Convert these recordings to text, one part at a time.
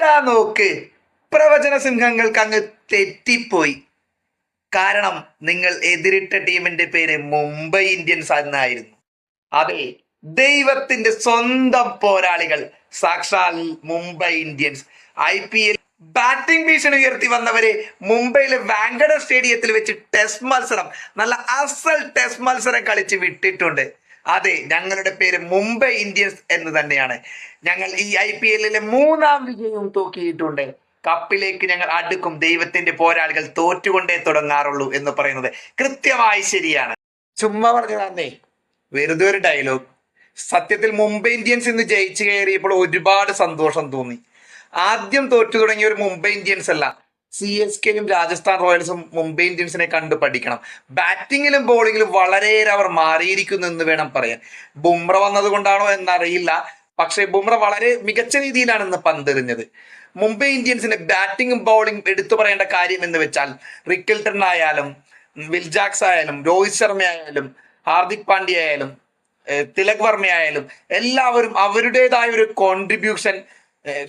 ദാ നോക്ക്. പ്രവചന സിംഹങ്ങൾക്ക് അങ്ങ് തെറ്റിപ്പോയി. കാരണം നിങ്ങൾ എതിരിട്ട ടീമിന്റെ പേര് മുംബൈ ഇന്ത്യൻസ് എന്നായിരുന്നു. അതെ ദൈവത്തിന്റെ സ്വന്തം പോരാളികൾ സാക്ഷാൽ Mumbai Indians. I P L batting ഭീഷണി ഉയർത്തി വന്നവരെ മുംബൈയിലെ വാങ്കഡ സ്റ്റേഡിയത്തിൽ വെച്ച് ടെസ്റ്റ് മത്സരം നല്ല അസൽ ടെസ്റ്റ് മത്സരം കളിച്ച് വിട്ടിട്ടുണ്ട്. അതെ ഞങ്ങളുടെ പേര് മുംബൈ ഇന്ത്യൻസ് എന്ന് തന്നെയാണ്. ഞങ്ങൾ ഈ ഐ പി എല്ലിലെ മൂന്നാം വിജയവും തൂക്കിയിട്ടുണ്ട്. കപ്പിലേക്ക് ഞങ്ങൾ അടുക്കും ദൈവത്തിന്റെ പോരാളികൾ തോറ്റുകൊണ്ടേ തുടങ്ങാറുള്ളൂ എന്ന് പറയുന്നത് കൃത്യമായി ശരിയാണ്. ചുമ്മാ പറഞ്ഞതാന്നേ വെറുതെ ഒരു ഡയലോഗ് സത്യത്തിൽ മുംബൈ ഇന്ത്യൻസ് ഇന്ന് ജയിച്ചു കയറിയപ്പോൾ ഒരുപാട് സന്തോഷം തോന്നി. ആദ്യം തോറ്റു തുടങ്ങിയ ഒരു മുംബൈ ഇന്ത്യൻസ് അല്ല. സി എസ് കെയും രാജസ്ഥാൻ റോയൽസും മുംബൈ ഇന്ത്യൻസിനെ കണ്ട് പഠിക്കണം. ബാറ്റിങ്ങിലും ബോളിങ്ങിലും വളരെയേറെ അവർ മാറിയിരിക്കുന്നു എന്ന് വേണം പറയാൻ. ബുംറ വന്നത് കൊണ്ടാണോ എന്നറിയില്ല. പക്ഷേ ബുംറ വളരെ മികച്ച രീതിയിലാണ് ഇന്ന് പന്തെറിഞ്ഞത്. മുംബൈ ഇന്ത്യൻസിന്റെ ബാറ്റിംഗും ബൗളിംഗും എടുത്തു പറയേണ്ട കാര്യം എന്ന് വെച്ചാൽ റിക്കിൽട്ടൺ ആയാലും വിൽജാക്സ് ആയാലും രോഹിത് ശർമ്മ ആയാലും ഹാർദിക് പാണ്ഡ്യ ആയാലും തിലക് വർമ്മ ആയാലും എല്ലാവരും അവരുടേതായ ഒരു കോൺട്രിബ്യൂഷൻ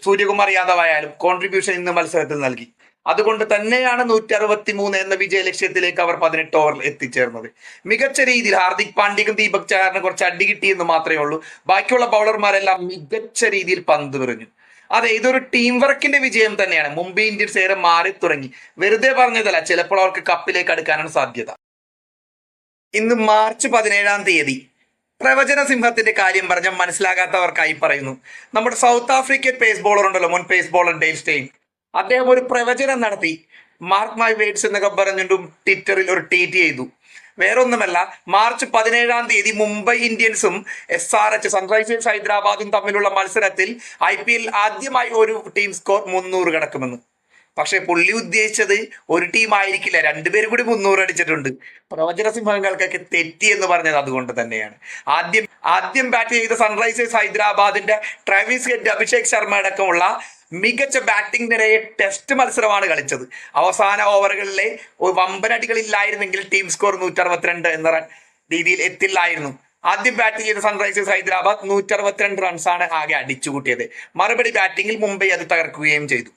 സൂര്യകുമാർ യാദവ് ആയാലും കോൺട്രിബ്യൂഷൻ ഇന്ന് മത്സരത്തിൽ നൽകി. അതുകൊണ്ട് തന്നെയാണ് നൂറ്റി അറുപത്തി മൂന്ന് എന്ന വിജയ ലക്ഷ്യത്തിലേക്ക് അവർ പതിനെട്ട് ഓവറിൽ എത്തിച്ചേർന്നത്. മികച്ച രീതിയിൽ ഹാർദിക് പാണ്ഡ്യക്കും ദീപക് ചാറിന് കുറച്ച് അടി കിട്ടിയെന്ന് മാത്രമേ ഉള്ളൂ. ബാക്കിയുള്ള ബൗളർമാരെല്ലാം മികച്ച രീതിയിൽ പന്ത് എറിഞ്ഞു അതെ ഇതൊരു ടീം വർക്കിന്റെ വിജയം തന്നെയാണ്. മുംബൈ ഇന്ത്യൻസ് ഏറെ മാറി തുടങ്ങി. വെറുതെ പറഞ്ഞതല്ല ചിലപ്പോൾ അവർക്ക് കപ്പിലേക്ക് അടുക്കാനാണ് സാധ്യത. ഇന്ന് മാർച്ച് പതിനേഴാം തീയതി പ്രവചന സിംഹത്തിന്റെ കാര്യം പറഞ്ഞ മനസ്സിലാകാത്തവർക്കായി പറയുന്നു. നമ്മുടെ സൗത്ത് ആഫ്രിക്കൻ പേസ് ബോളർ ഉണ്ടല്ലോ മുൻ പേസ് ബോളർ ഡെയിൽ സ്റ്റെയിൻ. അദ്ദേഹം ഒരു പ്രവചനം നടത്തി. മാർക്ക് മൈ വേഡ്സ് എന്നൊക്കെ പറഞ്ഞിട്ടും ട്വിറ്ററിൽ ഒരു ട്വീറ്റ് ചെയ്തു. വേറൊന്നുമല്ല മാർച്ച് പതിനേഴാം തീയതി മുംബൈ ഇന്ത്യൻസും എസ് ആർ എച്ച് സൺറൈസേഴ്സ് ഹൈദരാബാദും തമ്മിലുള്ള മത്സരത്തിൽ ഐ ആദ്യമായി ഒരു ടീം സ്കോർ മുന്നൂറ് കടക്കുമെന്ന്. പക്ഷെ പുള്ളി ഉദ്ദേശിച്ചത് ഒരു ടീം ആയിരിക്കില്ല. രണ്ടുപേരും കൂടി മുന്നൂറ് അടിച്ചിട്ടുണ്ട്. പ്രവചന സിംഹങ്ങൾക്കൊക്കെ തെറ്റി എന്ന് പറഞ്ഞത് അതുകൊണ്ട് തന്നെയാണ്. ആദ്യം ആദ്യം ബാറ്റ് ചെയ്ത സൺറൈസേഴ്സ് ഹൈദരാബാദിന്റെ ട്രാവിസ് ഹെഡ് അഭിഷേക് ശർമ്മ അടക്കമുള്ള മികച്ച ബാറ്റിംഗ് നിരയെ ടെസ്റ്റ് മത്സരമാണ് കളിച്ചത്. അവസാന ഓവറുകളിലെ വമ്പനടികളില്ലായിരുന്നെങ്കിൽ ടീം സ്കോർ നൂറ്റി അറുപത്തിരണ്ട് എന്ന റൺ രീതിയിൽ എത്തില്ലായിരുന്നു. ആദ്യം ബാറ്റ് ചെയ്ത സൺറൈസേഴ്സ് ഹൈദരാബാദ് നൂറ്റി അറുപത്തിരണ്ട് റൺസാണ് ആകെ അടിച്ചുകൂട്ടിയത്. മറുപടി ബാറ്റിംഗിൽ മുംബൈ അത് തകർക്കുകയും ചെയ്തു.